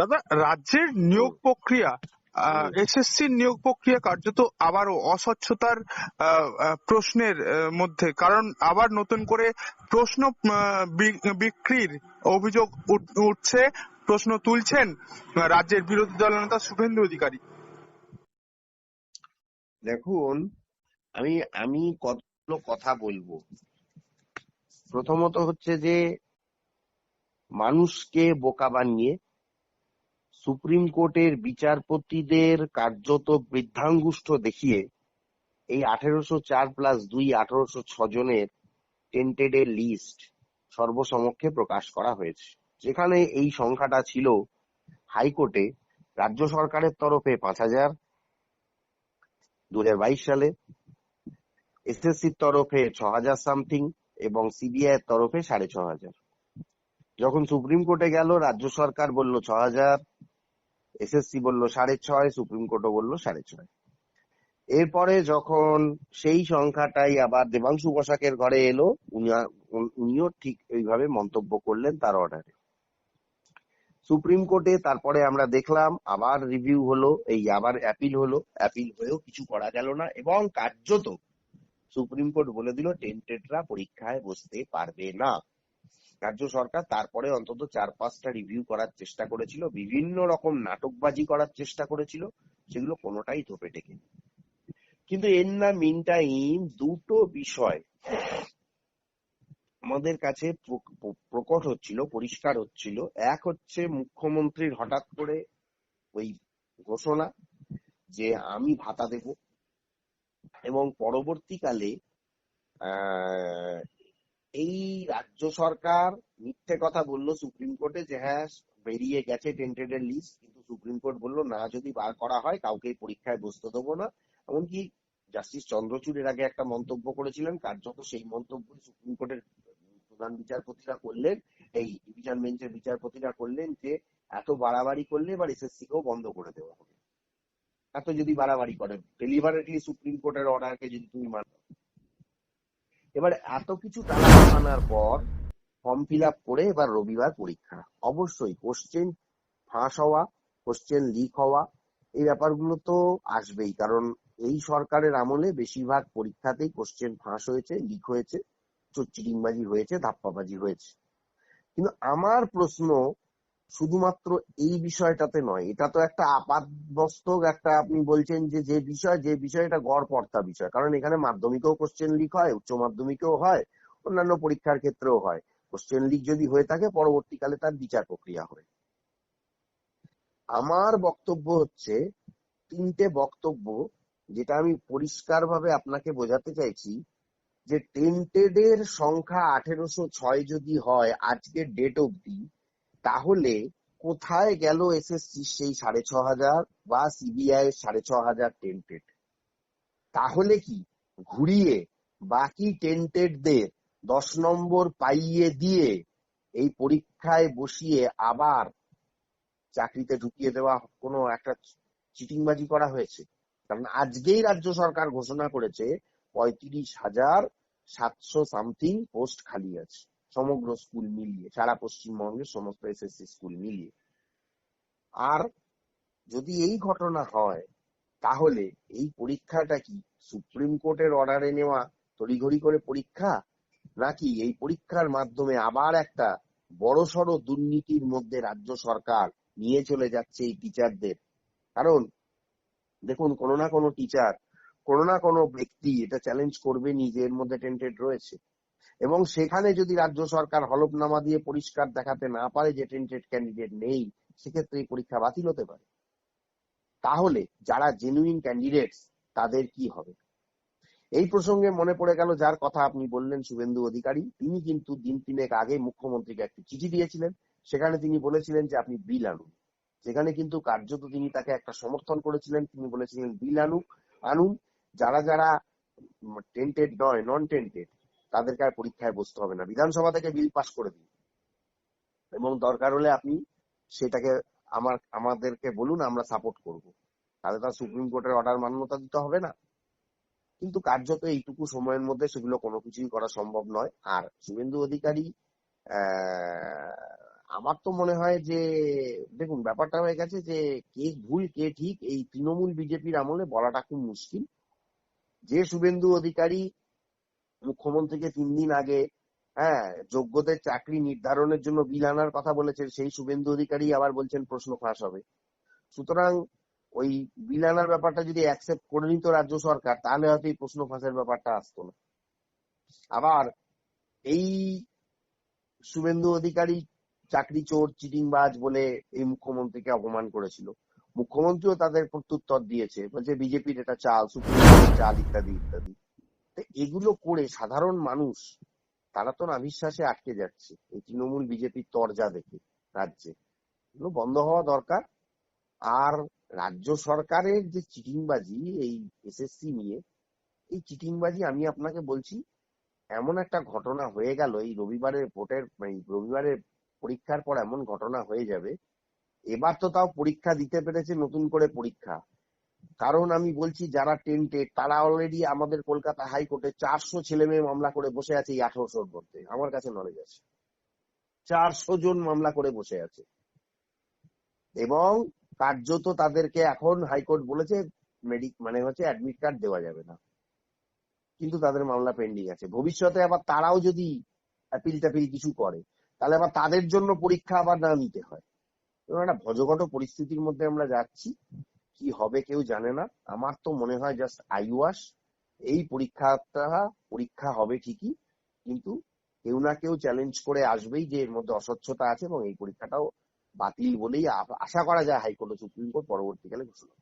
দাদা, রাজ্যের নিয়োগ প্রক্রিয়া এসএসসি নিয়োগ প্রক্রিয়া কার্যত আবারও অস্বচ্ছতার প্রশ্নের মধ্যে। কারণ আবার নতুন করে প্রশ্ন বিক্রির অভিযোগ উঠছে, প্রশ্ন তুলছেন রাজ্যের বিরোধী দলনেতা শুভেন্দু অধিকারী। দেখুন, আমি আমি কতগুলো কথা বলব। প্রথমত হচ্ছে যে, মানুষকে বোকা বানিয়ে সুপ্রিম কোর্টের বিচারপতিদের কার্যত বৃদ্ধাঙ্গুষ্ঠ দেখিয়ে এই আঠেরোশো চার প্লাস দুই আঠারোশো জনের টেন্টেড এর লিস্ট সর্বসমক্ষে প্রকাশ করা হয়েছে। যেখানে এই সংখ্যাটা ছিল হাইকোর্টে রাজ্য সরকারের তরফে পাঁচ হাজার দু সালে এসএসসির তরফে ছ হাজার সামথিং এবং সিবিআই এর তরফে সাড়ে ছ হাজার। যখন সুপ্রিম কোর্টে গেল, রাজ্য সরকার বলল ছ হাজার এসএসসি বলল সাড়ে ছয়, সুপ্রিম কোর্টও বলল সাড়ে ছয়। এরপরে যখন সেই সংখ্যাটাই আবার দেবাংশু বসাকের ঘরে এলো উনিও ঠিক এইভাবে মন্তব্য করলেন তার অর্ডারে। সুপ্রিম কোর্টে তারপরে আমরা দেখলাম আবার রিভিউ হলো, এই আবার অ্যাপিল হলো। অ্যাপিল হয়েও কিছু করা গেল না এবং কার্যত সুপ্রিম কোর্ট বলে দিল টেন্টেডরা পরীক্ষায় বসতে পারবে না। রাজ্য সরকার তারপরে অন্তত চার পাঁচটা রিভিউ করার চেষ্টা করেছিল, বিভিন্ন রকম নাটকবাজি করার চেষ্টা করেছিল, সেগুলো কোনোটাই ধোপে টেকেনি। কিন্তু এর না মিন দুটো বিষয় আমাদের কাছে প্র- প্র- প্রকট হচ্ছিল, পরিষ্কার হচ্ছিল। এক হচ্ছে মুখ্যমন্ত্রীর হঠাৎ করে ওই ঘোষণা যে আমি ভাতা দেব এবং পরবর্তীকালে এই রাজ্য সরকার মিথ্যে কথা বলল সুপ্রিম কোর্টে যে হ্যাঁ বেরিয়ে গেছে টেন্টেড এর লিস্ট কিন্তু সুপ্রিম কোর্ট বলল, না, যদি বার করা হয়, কাউকে পরীক্ষায় বসতে দেবো না। এমনকি জাস্টিস চন্দ্রচূড় এর আগে একটা মন্তব্য করেছিলেন, কার্যত সেই মন্তব্য সুপ্রিম কোর্টের প্রধান বিচারপতিরা করলেন, এই ডিভিশন বেঞ্চের বিচারপতিরা করলেন যে, এত বাড়াবাড়ি করলে এবার এসএসসি কেও বন্ধ করে দেওয়া হবে। এত যদি বাড়াবাড়ি করে ডেলিভারেটলি সুপ্রিম কোর্টের অর্ডারকে যদি তুমি মানো। এবার এত কিছু টাকা আনার পর ফর্ম ফিল আপ করে এবার রবিবার পরীক্ষা। অবশ্যই কোশ্চেন ফাঁস হওয়া কোশ্চেন লিক হওয়া, এই ব্যাপারগুলো তো আসবেই, কারণ এই সরকারের আমলে বেশিরভাগ পরীক্ষাতেই কোশ্চেন ফাঁস হয়েছে লিক হয়েছে চিটিংবাজি হয়েছে, ধাপ্পাবাজি হয়েছে। কিন্তু আমার প্রশ্ন শুধুমাত্র এই বিষয়টাতে নয়, এটা তো একটা আপাতবস্তক একটা আপনি বলছেন যে যে বিষয় যে বিষয় এটা গড়পড়তা বিষয়। কারণ এখানে মাধ্যমিকেও কোশ্চেন লিক হয়, উচ্চ মাধ্যমিকেও হয়, অন্যান্য পরীক্ষার ক্ষেত্রেও হয়। কোশ্চেন লিক যদি হয়ে থাকে, পরবর্তীকালে তার বিচার প্রক্রিয়া হয়। আমার বক্তব্য হচ্ছে, তিনটে বক্তব্য যেটা আমি পরিষ্কারভাবে আপনাকে বোঝাতে চাইছি, যে টেন্টেড এর সংখ্যা আঠেরোশো ছয় যদি হয়, আজকের ডেট অবধি তাহলে কোথায় গেল এসএসসি সেই সাড়ে ছ হাজার বা সিবিআই সাড়ে ছ হাজার টেন্টেড? তাহলে কি ঘুরিয়ে বাকি টেন্টেডদের দশ নম্বর পাইয়ে দিয়ে এই পরীক্ষায় বসিয়ে আবার চাকরিতে ঢুকিয়ে দেওয়া কোনো একটা চিটিংবাজি করা হয়েছে? কারণ আজকেই রাজ্য সরকার ঘোষণা করেছে পঁয়ত্রিশ হাজার সাতশো সামথিং পোস্ট খালি আছে। সমগ্র স্কুল মিলিয়ে সারা পশ্চিমবঙ্গের সমস্ত এসএসসি স্কুল মিলিয়ে আর যদি এই ঘটনা হয় তাহলে এই পরীক্ষাটা কি সুপ্রিম কোর্টের অর্ডারে নেওয়া তড়িঘড়ি করে পরীক্ষা নাকি এই পরীক্ষার মাধ্যমে আবার একটা বড়সড় দুর্নীতির মধ্যে রাজ্য সরকার নিয়ে চলে যাচ্ছে এই টিচারদের কারণ, দেখুন, কোনো না কোনো টিচার কোনো না কোনো ব্যক্তি এটা চ্যালেঞ্জ করবে নিজের মধ্যে টেন্টেড রয়েছে। এবং সেখানে যদি রাজ্য সরকার হলফনামা দিয়ে পরিষ্কার দেখাতে না পারে যে টেন্টেড ক্যান্ডিডেট নেই, সেক্ষেত্রে এই পরীক্ষা বাতিল হতে পারে। তাহলে যারা জেনুইন ক্যান্ডিডেট তাদের কি হবে? এই প্রসঙ্গে মনে পড়ে গেল যার কথা আপনি বললেন, শুভেন্দু অধিকারী। তিনি কিন্তু দিন তিনেক আগে মুখ্যমন্ত্রীকে একটি চিঠি দিয়েছিলেন। সেখানে তিনি বলেছিলেন যে, আপনি বিল আনুন। সেখানে কিন্তু কার্যত তিনি তাকে একটা সমর্থন করেছিলেন। তিনি বলেছিলেন, বিল আনুক, আনুন। যারা যারা টেন্টেড নয়, নন টেন্টেড তাদেরকে আর পরীক্ষায় বসতে হবে না। বিধানসভা থেকে বিল পাস করে দিন। এবং দরকার হলে আপনি সেটাকে আমার, আমাদেরকে বলুন, আমরা সাপোর্ট করব। তাহলে তার সুপ্রিম কোর্টের অর্ডার মান্যতা দিতে হবে না। কিন্তু কার্যত এইটুকু সময়ের মধ্যে সেগুলো কোনো কিছুই করা সম্ভব নয়। আর শুভেন্দু অধিকারী আমার তো মনে হয় যে, দেখুন, ব্যাপারটা হয়ে গেছে যে, কে ভুল, কে ঠিক, এই তৃণমূল বিজেপির আমলে বলাটা খুব মুশকিল। যে শুভেন্দু অধিকারী মুখ্যমন্ত্রীকে তিন দিন আগে হ্যাঁ যোগ্যদের চাকরি নির্ধারণের জন্য বিল আনার কথা বলেছেন, সেই শুভেন্দু অধিকারী আবার বলছেন প্রশ্ন ফাঁস হবে। সুতরাং ওই বিল আনার ব্যাপারটা যদি অ্যাকসেপ্ট করে নিত রাজ্য সরকার, তাহলে হয়তো এই প্রশ্ন ফাঁসের ব্যাপারটা আসতো না। আবার এই শুভেন্দু অধিকারী চাকরি চোর, চিটিংবাজ বলে এই মুখ্যমন্ত্রীকে অপমান করেছিল। মুখ্যমন্ত্রীও তাদের প্রত্যুত্তর দিয়েছে, বলছে, বিজেপির এটা চাল, সুপ্রিম চাল, ইত্যাদি ইত্যাদি। এগুলো করে সাধারণ মানুষ, তারা তো নাভিশ্বাসে আটকে যাচ্ছে। এই তৃণমূল বিজেপির তরজা দেখে রাজ্যে। এগুলো বন্ধ হওয়া দরকার। আর রাজ্য সরকারের যে চিটিংবাজি, এই এসএসসি নিয়ে, এই চিটিংবাজি আমি আপনাকে বলছি, এমন একটা ঘটনা হয়ে গেল, এই রবিবারের ভোটের এই রবিবারের পরীক্ষার পর এমন ঘটনা হয়ে যাবে। এবার তো তাও পরীক্ষা দিতে পেরেছে নতুন করে পরীক্ষা। কারণ আমি বলছি, যারা টেন্টেড, তারা অলরেডি আমাদের কলকাতা হাইকোর্টে চারশো ছেলে মেয়ে মামলা করে বসে আছে এই আঠারোশোর মধ্যে আমার কাছে নলেজ আছে। চারশো জন মামলা করে বসে আছে। এবং কার্যত তাদেরকে এখন হাইকোর্ট বলেছে মেডিক মানে হচ্ছে অ্যাডমিট কার্ড দেওয়া যাবে না। কিন্তু তাদের মামলা পেন্ডিং আছে। ভবিষ্যতে আবার তারাও যদি অ্যাপিল ট্যাপিল কিছু করে, তাহলে আবার তাদের জন্য পরীক্ষা আবার না নিতে হয়। এবং একটা ভজঘট পরিস্থিতির মধ্যে আমরা যাচ্ছি। কি হবে কেউ জানে না। আমার তো মনে হয় জাস্ট আইওয়াস এই পরীক্ষাটা, পরীক্ষা হবে ঠিকই, কিন্তু কেউ না কেউ চ্যালেঞ্জ করে আসবেই যে এর মধ্যে অস্বচ্ছতা আছে এবং এই পরীক্ষাটাও বাতিল বলেই আশা করা যায় হাইকোর্ট ও সুপ্রিম কোর্ট পরবর্তীকালে ঘোষণা